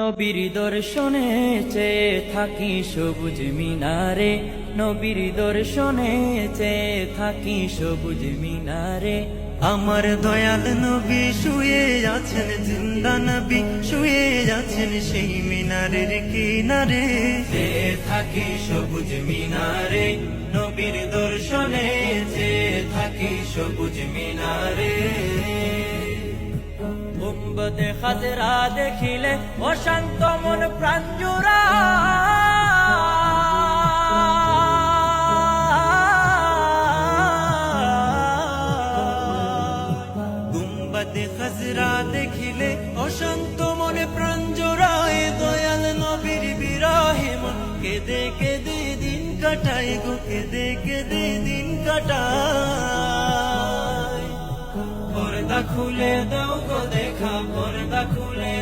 নবীর দর্শনে চেয়ে থাকি সবুজ মিনারে। নবীর দর্শনে চেয়ে থাকি সবুজ মিনারে। আমার দয়াল নবী শুয়ে আছেন জিন্দা নবী শুয়ে আছেন সেই মিনারের কিনারে। থাকি সবুজ মিনারে নবীর দর্শনে চেয়ে থাকি সবুজ মিনারে। গুম্বদে খাজরা দেখিলে অশান্ত মন প্রাঞ্জুরা গুম্বাদে খাজরা দেখিলে অশান্ত মনে প্রাঞ্জরায় দয়াল নবীর বিরাহে মন কেঁদে কেঁদে দিন কাটায় গো, কেঁদে কেঁদে দিন কাটায় পর্দা খুলে দাও গো দেখা পর্দা খুলে